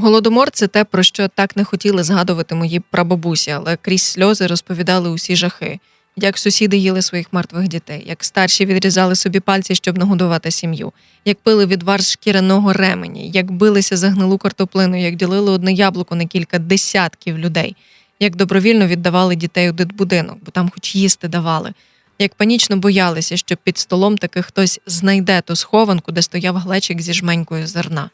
Голодомор це те, про що так не хотіли згадувати мої прабабусі, але крізь сльози розповідали усі жахи. Як сусіди їли своїх мертвих дітей, як старші відрізали собі пальці, щоб нагодувати сім'ю, як пили відвар з шкіряного ремені, як билися за гнилу картоплину, як ділили одне яблуко на кілька десятків людей, як добровільно віддавали дітей у дитбудинок, бо там хоч їсти давали, як панічно боялися, що під столом таки хтось знайде ту схованку, де стояв глечик зі жменькою зерна.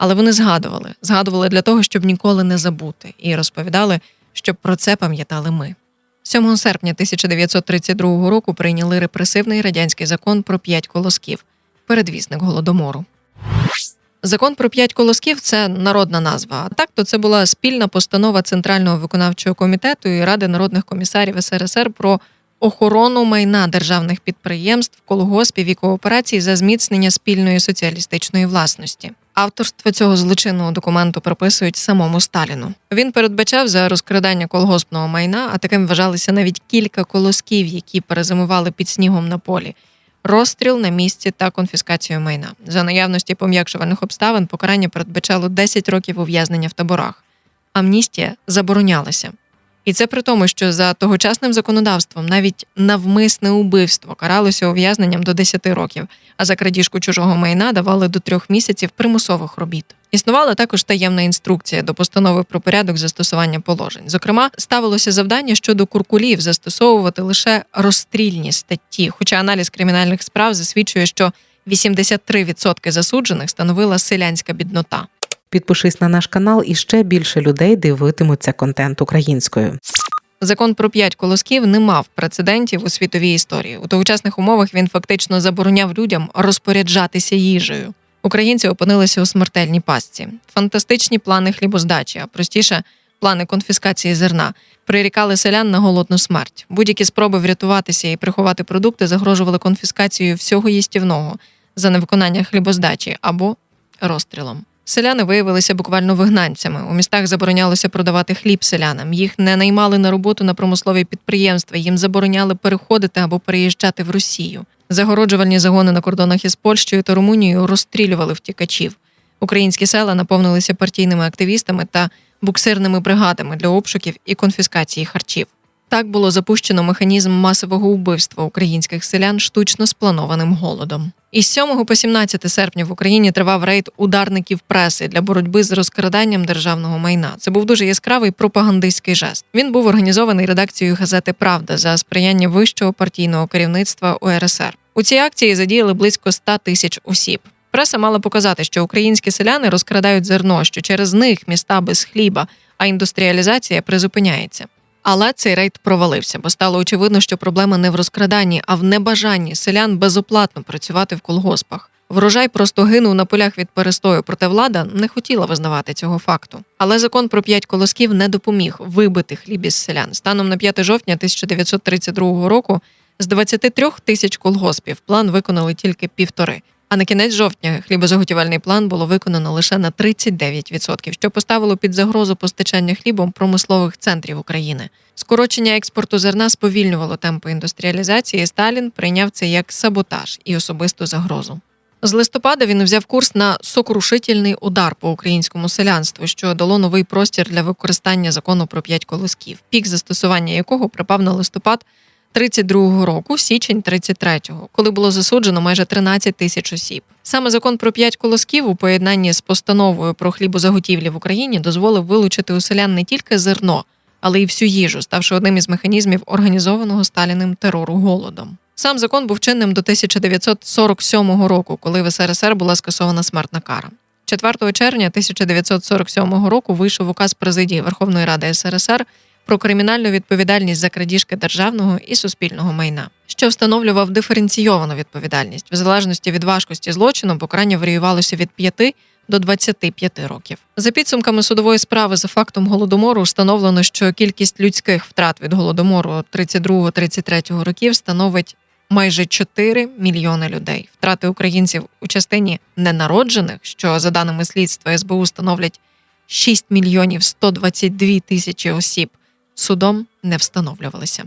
Але вони згадували, згадували для того, щоб ніколи не забути, і розповідали, щоб про це пам'ятали ми. 7 серпня 1932 року прийняли репресивний радянський закон про п'ять колосків, передвісник голодомору. Закон про п'ять колосків це народна назва. А так то це була спільна постанова Центрального виконавчого комітету і Ради народних комісарів СРСР про охорону майна державних підприємств, колгоспів і кооперацій за зміцнення спільної соціалістичної власності. Авторство цього злочинного документу приписують самому Сталіну. Він передбачав за розкрадання колгоспного майна, а таким вважалися навіть кілька колосків, які перезимували під снігом на полі. Розстріл на місці та конфіскацію майна за наявності пом'якшувальних обставин покарання передбачало 10 років ув'язнення в таборах. Амністія заборонялася. І це при тому, що за тогочасним законодавством навіть навмисне убивство каралося ув'язненням до 10 років, а за крадіжку чужого майна давали до трьох місяців примусових робіт. Існувала також таємна інструкція до постанови про порядок застосування положень. Зокрема, ставилося завдання щодо куркулів застосовувати лише розстрільні статті, хоча аналіз кримінальних справ засвідчує, що 83% засуджених становила селянська біднота. Підпишись на наш канал, і ще більше людей дивитимуться контент українською. Закон про п'ять колосків не мав прецедентів у світовій історії. У тогочасних умовах він фактично забороняв людям розпоряджатися їжею. Українці опинилися у смертельній пастці. Фантастичні плани хлібоздачі, а простіше плани конфіскації зерна, прирікали селян на голодну смерть. Будь-які спроби врятуватися і приховати продукти загрожували конфіскацією всього їстівного за невиконання хлібоздачі або розстрілом. Селяни виявилися буквально вигнанцями. У містах заборонялося продавати хліб селянам. Їх не наймали на роботу на промислові підприємства. Їм забороняли переходити або переїжджати в Росію. Загороджувальні загони на кордонах із Польщею та Румунією розстрілювали втікачів. Українські села наповнилися партійними активістами та буксирними бригадами для обшуків і конфіскації харчів. Так було запущено механізм масового вбивства українських селян штучно спланованим голодом. Із 7 по 17 серпня в Україні тривав рейд ударників преси для боротьби з розкраданням державного майна. Це був дуже яскравий пропагандистський жест. Він був організований редакцією газети Правда за сприяння вищого партійного керівництва УРСР. У цій акції задіяли близько 100 тисяч осіб. Преса мала показати, що українські селяни розкрадають зерно, що через них міста без хліба, а індустріалізація призупиняється. Але цей рейд провалився, бо стало очевидно, що проблема не в розкраданні, а в небажанні селян безоплатно працювати в колгоспах. Врожай просто гинув на полях від перестою, проте влада не хотіла визнавати цього факту. Але закон про п'ять колосків не допоміг вибити хліб із селян. Станом на 5 жовтня 1932 року з 23 тисяч колгоспів план виконали тільки півтори. А на кінець жовтня хлібозаготівельний план було виконано лише на 39%, що поставило під загрозу постачання хлібом промислових центрів України. Скорочення експорту зерна сповільнювало темпи індустріалізації. Сталін прийняв це як саботаж і особисту загрозу. З листопада він взяв курс на сокрушительний удар по українському селянству, що дало новий простір для використання закону про п'ять колосків, пік застосування якого припав на листопад 32-го року, січень 33-го, коли було засуджено майже 13 тисяч осіб. Саме закон про п'ять колосків у поєднанні з постановою про хлібозаготівлі в Україні дозволив вилучити у селян не тільки зерно, але й всю їжу, ставши одним із механізмів організованого Сталіним терору голодом. Сам закон був чинним до 1947 року, коли в СРСР була скасована смертна кара. 4 червня 1947 року вийшов указ президії Верховної Ради СРСР про кримінальну відповідальність за крадіжки державного і суспільного майна, що встановлював диференційовану відповідальність в залежності від важкості злочину, покарання варіювалося від 5 до 25 років. За підсумками судової справи за фактом голодомору встановлено, що кількість людських втрат від голодомору 32-33 років становить майже 4 мільйони людей. Втрати українців у частині ненароджених, що за даними слідства СБУ становлять 6 мільйонів 122 тисячі осіб судом не встановлювалися.